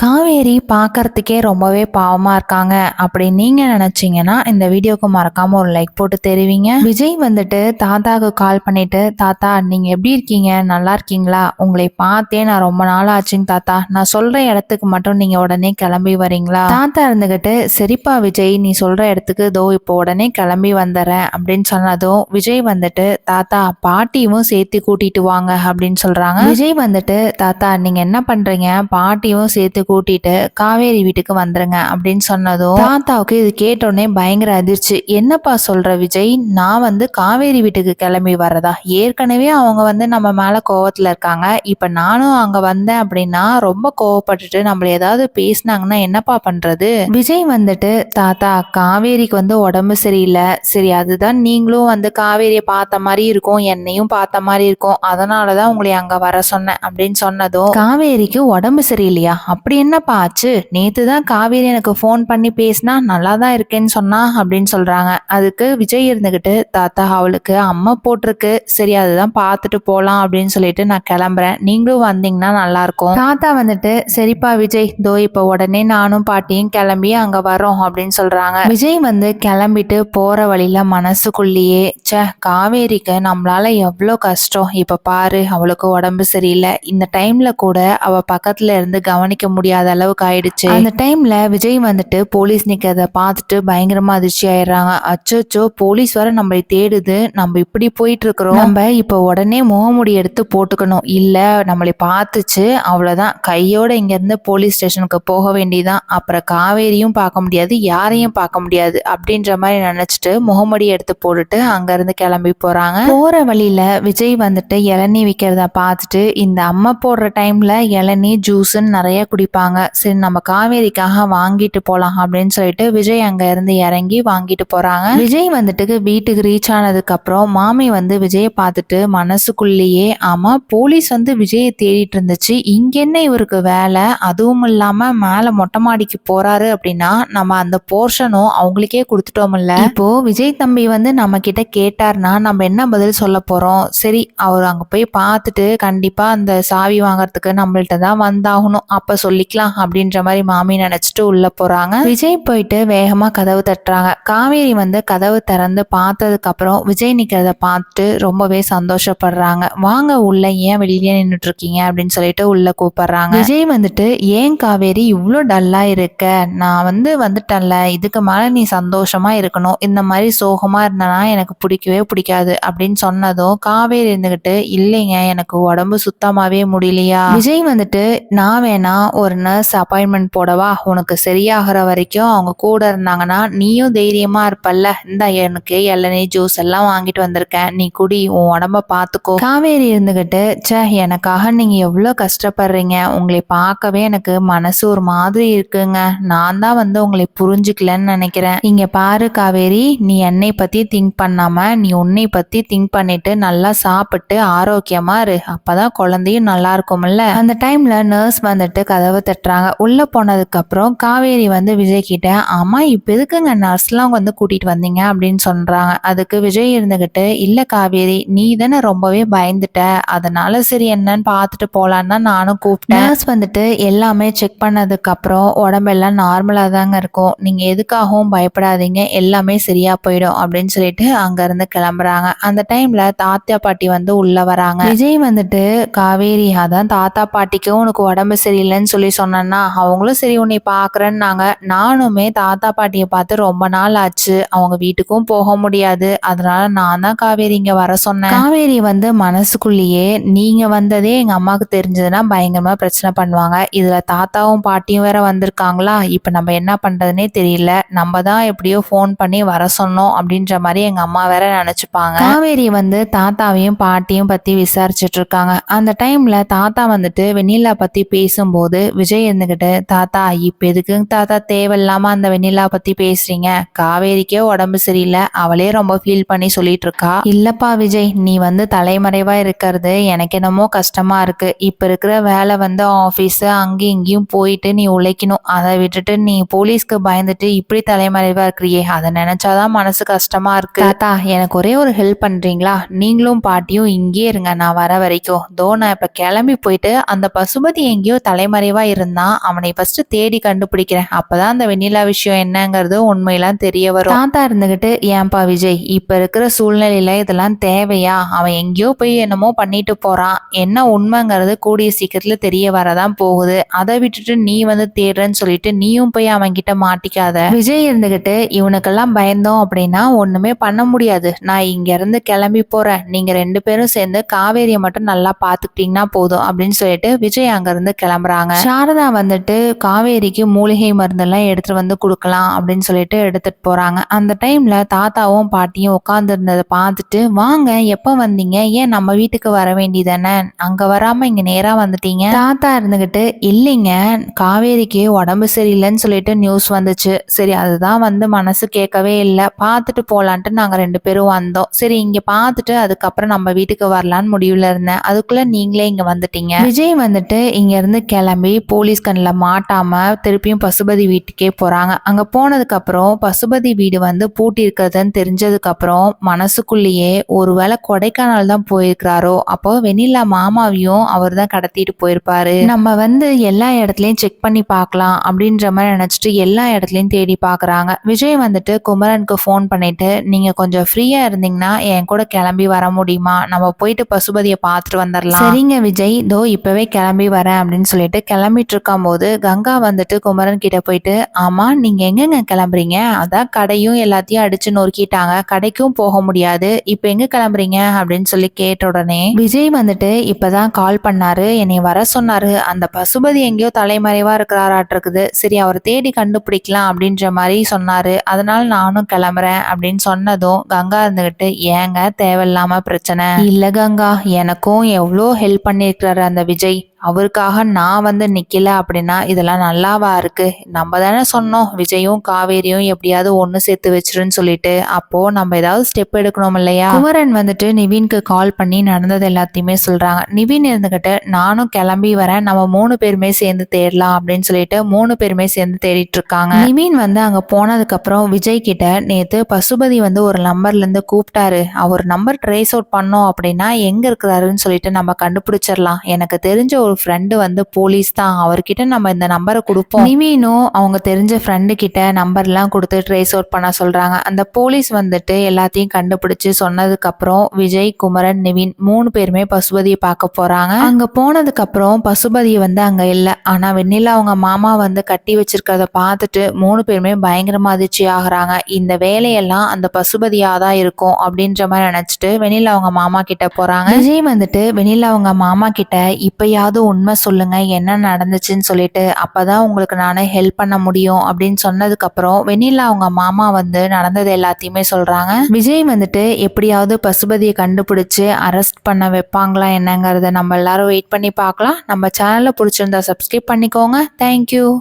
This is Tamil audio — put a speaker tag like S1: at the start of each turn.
S1: காவேரி பார்க்கறதுக்கே ரொம்பவே பாவமாக இருக்காங்க. அப்படி நீங்கள் நினச்சிங்கன்னா இந்த வீடியோக்கு மறக்காமல் ஒரு லைக் போட்டு தெரிவிங்க. விஜய் வந்துட்டு தாத்தாவுக்கு கால் பண்ணிட்டு தாத்தா நீங்கள் எப்படி இருக்கீங்க? நல்லா இருக்கீங்களா? உங்களை பார்த்தே நான் ரொம்ப நாள் ஆச்சுங்க தாத்தா. நான் சொல்கிற இடத்துக்கு மட்டும் நீங்கள் உடனே கிளம்பி வரீங்களா? தாத்தா இருந்துக்கிட்டு சரிப்பா விஜய் நீ சொல்கிற இடத்துக்கு இதோ இப்போ உடனே கிளம்பி வந்துடுறேன். அப்படின்னு சொன்னதும் விஜய் வந்துட்டு தாத்தா பாட்டியும் சேர்த்து கூட்டிட்டு வாங்க. அப்படின்னு சொல்கிறாங்க விஜய் வந்துட்டு தாத்தா நீங்கள் என்ன பண்ணுறீங்க பாட்டியும் சேர்த்து கூட்டிட்டு காவேரி வீட்டுக்கு வந்துருங்க அப்படின்னு சொன்னதும் தாத்தாவுக்கு இது கேட்டோடனே பயங்கர அதிர்ச்சி. என்னப்பா சொல்ற விஜய்? நான் வந்து காவேரி வீட்டுக்கு கிளம்பி வர்றதா? ஏற்கனவே அவங்க வந்து நம்ம மேல கோவத்துல இருக்காங்க. இப்ப நானும் அங்க வந்தேன் அப்படின்னா ரொம்ப கோவப்பட்டுட்டு நம்மள ஏதாவது பேசினாங்கன்னா என்னப்பா பண்றது? விஜய் வந்துட்டு தாத்தா காவேரிக்கு வந்து உடம்பு சரியில்லை. சரி அதுதான் நீங்களும் வந்து காவேரியை பார்த்த மாதிரி இருக்கும். என்னையும் பார்த்த மாதிரி இருக்கும். அதனாலதான் உங்களை அங்க வர சொன்னேன் அப்படின்னு சொன்னதும் காவேரிக்கு உடம்பு சரியில்லையா? அப்படி என்னப்பா ஆச்சு? நேத்து தான் காவேரி எனக்கு ஃபோன் பண்ணி பேசினா நல்லா தான் இருக்கேன்னு சொன்னா அப்படின்னு சொல்றாங்க. அதுக்கு விஜய் இருந்துகிட்டு தாத்தா அவளுக்கு அம்மா போட்டிருக்கு. சரி அதுதான் பார்த்துட்டு போகலாம் அப்படின்னு சொல்லிட்டு நான் கிளம்புறேன். நீங்களும் வந்தீங்கன்னா நல்லா இருக்கும் தாத்தா வந்துட்டு சரிப்பா விஜய் தோ இப்போ உடனே நானும் பாட்டியும் கிளம்பி அங்க வரோம் அப்படின்னு சொல்றாங்க. விஜய் வந்து கிளம்பிட்டு போற வழியில மனசுக்குள்ளேயே ச்சே காவேரிக்கு நம்மளால எவ்வளோ கஷ்டம். இப்ப பாரு அவளுக்கு உடம்பு சரியில்லை. இந்த டைம்ல கூட அவ பக்கத்துல இருந்து கவனிக்க முடியும் முடியாத அளவுக்கு ஆயிடுச்சு. அந்த டைம்ல விஜய் வந்துட்டு போலீஸ் நிக்கிறத பார்த்துட்டு பயங்கரமா அதிர்ச்சி ஆயிடுறாங்க. அச்சோச்சோ போலீஸ் வர நம்மளை தேடுது. நம்ம இப்படி போயிட்டு இருக்கிறோம் நம்ம இப்ப உடனே முகமுடி எடுத்து போட்டுக்கணும். இல்ல நம்மளை பார்த்துச்சு. அவ்வளவுதான். கையோட இங்க இருந்து போலீஸ் ஸ்டேஷனுக்கு போக வேண்டியதான் அப்புறம் காவேரியும் பார்க்க முடியாது யாரையும் பார்க்க முடியாது அப்படின்ற மாதிரி நினைச்சிட்டு முகமுடி எடுத்து போட்டுட்டு அங்க இருந்து கிளம்பி போறாங்க. போற வழியில விஜய் வந்துட்டு இளநீ விற்கிறத பார்த்துட்டு இந்த அம்மா போடுற டைம்ல இளநீ ஜூஸ்ன்னு நிறைய குடிப்பாங்க சரி நம்ம காவேரிக்காக வாங்கிட்டு போகலாம் அப்படின்னு சொல்லிட்டு விஜய் அங்க இருந்து இறங்கி வாங்கிட்டு போறாங்க. விஜய் வந்துட்டு வீட்டுக்கு ரீச் ஆனதுக்கு அப்புறம் மாமி வந்து விஜயை பார்த்துட்டு மனசுக்குள்ளேயே ஆமா போலீஸ் வந்து விஜயை தேடிட்டு இருந்துச்சு. இங்க என்ன இவருக்கு வேலை? அதுவும் இல்லாம மேல மொட்டை மாடிக்கு போறாரு அப்படின்னா நம்ம அந்த போர்ஷனும் அவங்களுக்கே கொடுத்துட்டோம்ல. இப்போ விஜய் தம்பி வந்து நம்ம கிட்ட கேட்டார்னா நம்ம என்ன பதில் சொல்ல போறோம்? சரி அவர் அங்க போய் பார்த்துட்டு கண்டிப்பா அந்த சாவி வாங்குறதுக்கு நம்மள்ட்ட தான் வந்தாகணும். அப்ப சொல்லிக்கலாம் அப்படின்ற மாதிரி மாமி நினைச்சிட்டு உள்ள போறாங்க. விஜய் போயிட்டு வேகமா கதவு தட்டுறாங்க. காவேரி வந்து கதவு திறந்து பார்த்ததுக்கு அப்புறம் விஜய் நிக்கிறத பார்த்துட்டு ரொம்பவே சந்தோஷப்படுறாங்க. வாங்க உள்ள ஏன் வெளியே நின்றுட்டு இருக்கீங்க? அப்படின்னு சொல்லிட்டு உள்ள கூப்பிடுறாங்க. விஜய் வந்துட்டு ஏன் காவேரி இவ்வளோ டல்லா இருக்க? நான் வந்து வந்துட்டேன்ல. இதுக்கு மேல நீ சந்தோஷமா இருக்கணும். இந்த மாதிரி சோகமா இருந்தனா எனக்கு பிடிக்கவே பிடிக்காது. அப்படின்னு சொன்னதும் காவேரி இருந்துகிட்டு இல்லைங்க எனக்கு உடம்பு சுத்தமாவே முடியலையா? விஜய் வந்துட்டு நான் வேணா ஒரு நர்ஸ் அப்பாயின்மெண்ட் போடவா? உனக்கு சரியாகிற வரைக்கும் அவங்க கூட இருந்தாங்கன்னா நீயும் தைரியமா இருப்பல்ல. இந்த எனக்கு இளநீ ஜூஸ் எல்லாம் வாங்கிட்டு வந்திருக்கேன். நீ குடி உன் உடம்ப பாத்துக்கோ. காவேரி இருந்துகிட்டு ச்சே எனக்காக நீங்க எவ்வளோ கஷ்டப்படுறீங்க? உங்களை பார்க்கவே எனக்கு மனசு ஒரு மாதிரி இருக்குங்க. நான் தான் வந்து உங்களை புரிஞ்சுக்கலன்னு நினைக்கிறேன். இங்க பாரு காவேரி நீ என்னை பத்தி திங்க் பண்ணாம நீ உன்னை பத்தி திங்க் பண்ணிட்டு நல்லா சாப்பிட்டு ஆரோக்கியமா இரு. அப்பதான் குழந்தையும் நல்லா இருக்கும்ல. அந்த டைம்ல நர்ஸ் வந்துட்டு கதவை தட்டுறாங்க. உள்ளே போனதுக்கப்புறம் காவேரி வந்து விஜய் கிட்ட ஆமாம் இப்போ எதுக்குங்க நர்ஸ்லாம் வந்து கூட்டிகிட்டு வந்தீங்க? அப்படின்னு சொல்கிறாங்க அதுக்கு விஜய் இருந்துக்கிட்டு இல்லை காவேரி நீ தானே ரொம்பவே பயந்துட்ட. அதனால சரி என்னன்னு பார்த்துட்டு போகலான்னு தான் நானும் கூப்பிட்டேன். நர்ஸ் வந்துட்டு எல்லாமே செக் பண்ணதுக்கப்புறம் உடம்பெல்லாம் நார்மலாக தாங்க இருக்கும். நீங்கள் எதுக்காகவும் பயப்படாதீங்க. எல்லாமே சரியாக போயிடும். அப்படின்னு சொல்லிட்டு அங்கேருந்து கிளம்புறாங்க. அந்த டைமில் தாத்தா பாட்டி வந்து உள்ளே வராங்க. விஜய் வந்துட்டு காவேரி தான் தாத்தா பாட்டிக்கும் உனக்கு உடம்பு சரியில்லைன்னு சொல்லி சொன்னேன்னா அவங்களும் சரி உன்னை பாக்குறேன்னாங்க. நானுமே தாத்தா பாட்டியை பார்த்து ரொம்ப நாள் ஆச்சு. அவங்க வீட்டுக்கும் போக முடியாது. அதனால நான் தான் காவேரி இங்க வர சொன்னேன். காவேரி வந்து மனசுக்குள்ளேயே நீங்க வந்ததே எங்க அம்மாவுக்கு தெரிஞ்சதுன்னா பயங்கரமா பிரச்சனை பண்ணுவாங்க. இதுல தாத்தாவும் பாட்டியும் வேற வந்திருக்காங்களா? இப்ப நம்ம என்ன பண்றதுனே தெரியல. நம்ம தான் எப்படியோ ஃபோன் பண்ணி வர சொன்னோம். அப்படின்ற மாதிரி எங்க அம்மா வேற நினைச்சுப்பாங்க. காவேரி வந்து தாத்தாவையும் பாட்டியும் பத்தி விசாரிச்சுட்டு இருக்காங்க. அந்த டைம்ல தாத்தா வந்துட்டு வெண்ணிலா பத்தி பேசும்போது விஜய் இருந்துகிட்டு தாத்தா இப்ப எதுக்குங்க தாத்தா தேவையில்லாம அந்த வெண்ணிலா பத்தி பேசுறீங்க? காவேரிக்கே உடம்பு சரியில்லை. அவளே ரொம்ப ஃபீல் பண்ணி சொல்லிட்டு இருக்கா இல்லப்பா விஜய் நீ வந்து தலைமறைவா இருக்கிறது எனக்கு என்னமோ கஷ்டமா இருக்கு. இப்ப இருக்கிற வேலை வந்து ஆபீஸ் அங்கேயும் இங்கேயும் போயிட்டு நீ உழைக்கணும். அதை விட்டுட்டு நீ போலீஸ்க்கு பயந்துட்டு இப்படி தலைமறைவா இருக்கிறியே. அதை நினைச்சாதான் மனசு கஷ்டமா இருக்கு. தாத்தா எனக்கு ஒரே ஒரு ஹெல்ப் பண்றீங்களா? நீங்களும் பாட்டியும் இங்கேயே இருங்க. நான் வர வரைக்கும். தோ நான் இப்ப கிளம்பி போயிட்டு அந்த பசுபதி எங்கேயோ தலைமறைவா இருந்தான் அவனை ஃபர்ஸ்ட் தேடி கண்டுபிடிக்கிறேன். அப்பதான் அந்த வெண்ணிலா விஷயம் என்னங்கிறது உண்மையெல்லாம் தெரிய வரும். தாத்தா இருந்துகிட்டு ஏன்பா விஜய் இப்ப இருக்கிற சூழ்நிலையில இதெல்லாம் தேவையா? அவன் எங்கேயோ போய் என்னமோ பண்ணிட்டு போறான். என்ன உண்மைங்கிறது கூடிய சீக்கிரத்துல தெரிய வரதான் போகுது. அதை விட்டுட்டு நீ வந்து தேடுறேன்னு சொல்லிட்டு நீயும் போய் அவன் கிட்ட மாட்டிக்காத. விஜய் இருந்துகிட்டு இவனுக்கெல்லாம் பயந்தோம் அப்படின்னா ஒண்ணுமே பண்ண முடியாது. நான் இங்க இருந்து கிளம்பி போறேன். நீங்க ரெண்டு பேரும் சேர்ந்து காவேரியை மட்டும் நல்லா பாத்துக்கிட்டீங்கன்னா போதும். அப்படின்னு சொல்லிட்டு விஜய் அங்க இருந்து கிளம்புறாங்க சாரதா வந்துட்டு காவேரிக்கு மூலிகை மருந்தெல்லாம் எடுத்துகிட்டு வந்து கொடுக்கலாம் அப்படின்னு சொல்லிட்டு எடுத்துகிட்டு போகிறாங்க அந்த டைமில் தாத்தாவும் பாட்டியும் உட்காந்துருந்ததை பார்த்துட்டு வாங்க எப்போ வந்தீங்க? ஏன் நம்ம வீட்டுக்கு வர வேண்டியதானே? அங்கே வராமல் இங்கே நேராக வந்துட்டீங்க? தாத்தா இருந்துக்கிட்டு இல்லைங்க காவேரிக்கு உடம்பு சரியில்லைன்னு சொல்லிட்டு நியூஸ் வந்துச்சு. சரி அதுதான் வந்து மனசு கேட்கவே இல்லை. பார்த்துட்டு போகலான்ட்டு நாங்கள் ரெண்டு பேரும் வந்தோம். சரி இங்கே பார்த்துட்டு அதுக்கப்புறம் நம்ம வீட்டுக்கு வரலான்னு முடிவில் இருந்தேன். அதுக்குள்ளே நீங்களே இங்கே வந்துட்டீங்க. விஜய் வந்துட்டு இங்கேருந்து கிளம்பி போலீஸ் கண்ணில் மாட்டாமல் திருப்பியும் பசுபதி வீட்டுக்கே போகிறாங்க அங்கே போனதுக்கப்புறம் பசுபதி வீடு வந்து பூட்டி இருக்கிறதுன்னு தெரிஞ்சதுக்கப்புறம் மனசுக்குள்ளேயே ஒருவேளை கொடைக்கானல் தான் போயிருக்கிறாரோ அப்போ வெண்ணிலா மாமாவையும் அவர் தான் கடத்திட்டு போயிருப்பாரு. நம்ம வந்து எல்லா இடத்துலையும் செக் பண்ணி பார்க்கலாம் அப்படின்ற மாதிரி நினச்சிட்டு எல்லா இடத்துலையும் தேடி பார்க்குறாங்க. விஜய் வந்துட்டு குமரனுக்கு ஃபோன் பண்ணிட்டு நீங்கள் கொஞ்சம் ஃப்ரீயாக இருந்தீங்கன்னா என் கூட கிளம்பி வர முடியுமா? நம்ம போயிட்டு பசுபதியை பார்த்துட்டு வந்துடலாம் சரிங்க விஜய். இதோ இப்போவே கிளம்பி வரேன் அப்படின்னு சொல்லிட்டு கிளம்பிட்டு இருக்கும் போது கங்கா வந்துட்டு குமரன் கிட்ட போயிட்டு ஆமா நீங்க எங்கெங்க கிளம்புறீங்க? அதான் கடையும் எல்லாத்தையும் அடிச்சு நொறுக்கிட்டாங்க. கடைக்கும் போக முடியாது. இப்போ எங்க கிளம்புறீங்க? அப்படின்னு சொல்லி கேட்ட உடனே விஜய் வந்துட்டு இப்பதான் கால் பண்ணாரு. என்னை வர சொன்னாரு. அந்த பசுபதி எங்கேயோ தலைமறைவா இருக்கிறாராட்டிருக்குது. சரி அவர் தேடி கண்டுபிடிக்கலாம் அப்படின்ற மாதிரி சொன்னாரு. அதனால நானும் கிளம்புறேன் அப்படின்னு சொன்னதும் கங்கா இருந்துகிட்டு ஏங்க தேவையில்லாம பிரச்சனை. இல்ல கங்கா எனக்கும் எவ்வளோ ஹெல்ப் பண்ணியிருக்கிறாரு அந்த விஜய். அவருக்காக நான் வந்து நிக்கல அப்படின்னா இதெல்லாம் நல்லாவா இருக்கு? நம்ம தானே சொன்னோம் விஜயும் காவேரியும் எப்படியாவது ஒன்று சேர்த்து வச்சிருன்னு சொல்லிட்டு. அப்போ நம்ம ஏதாவது ஸ்டெப் எடுக்கணும் இல்லையா? குமரன் வந்துட்டு நிவின்க்கு கால் பண்ணி நடந்தது எல்லாத்தையுமே சொல்றாங்க. நிவின் இருந்துகிட்டு நானும் கிளம்பி வரேன். நம்ம மூணு பேருமே சேர்ந்து தேடலாம் அப்படின்னு சொல்லிட்டு மூணு பேருமே சேர்ந்து தேடிட்டு இருக்காங்க. நிவின் வந்து அங்க போனதுக்கு அப்புறம் விஜய் கிட்ட நேத்து பசுபதி வந்து ஒரு நம்பர்ல இருந்து கூப்பிட்டாரு. அவர் நம்பர் ட்ரேஸ் அவுட் பண்ணோம் அப்படின்னா எங்க இருக்கிறாருன்னு சொல்லிட்டு நம்ம கண்டுபிடிச்சிடலாம். எனக்கு தெரிஞ்ச ஒரு ஃப்ரெண்டு வந்து போலீஸ் தான். அவர்கிட்ட நம்ம இந்த நம்பரை கொடுப்போம். நிமீனும் அவங்க தெரிஞ்ச ஃப்ரெண்டு கிட்ட நம்பர்லாம் கொடுத்து ட்ரேஸ் அவுட் பண்ண சொல்றாங்க. அந்த போலீஸ் வந்துட்டு எல்லாத்தையும் கண்டுபிடிச்சு சொன்னதுக்கு அப்புறம் விஜய் குமரன் நிவின் மூணு பேருமே பசுபதியை பார்க்க போறாங்க. அங்க போனதுக்கு அப்புறம் பசுபதியை வந்து அங்க இல்ல. ஆனா வெண்ணிலா அவங்க மாமா வந்து கட்டி வச்சிருக்கிறத பார்த்துட்டு மூணு பேருமே பயங்கரமா அதிர்ச்சி ஆகுறாங்க. இந்த வேலையெல்லாம் அந்த பசுபதியா தான் இருக்கும் அப்படின்ற மாதிரி நினைச்சிட்டு வெண்ணிலா அவங்க மாமா கிட்ட போறாங்க. விஜய் வந்துட்டு வெண்ணிலா அவங்க மாமா கிட்ட இப்பயாவது உண்மை சொல்லுங்க என்ன நடந்துச்சுன்னு சொல்லிட்டு அப்போதான் உங்களுக்கு நான் ஹெல்ப் பண்ண முடியும் அப்படின்னு சொன்னதுக்கப்புறம் வெண்ணிலா அவங்க மாமா வந்து நடந்தது எல்லாத்தையுமே சொல்கிறாங்க விஜய் வந்துட்டு எப்படியாவது பசுபதியை கண்டுபிடிச்சி அரெஸ்ட் பண்ண வைப்பாங்களா என்னங்கிறத நம்ம எல்லாரும் வெயிட் பண்ணி பார்க்கலாம். நம்ம சேனலை பிடிச்சிருந்தா சப்ஸ்கிரைப் பண்ணிக்கோங்க. தேங்க்யூ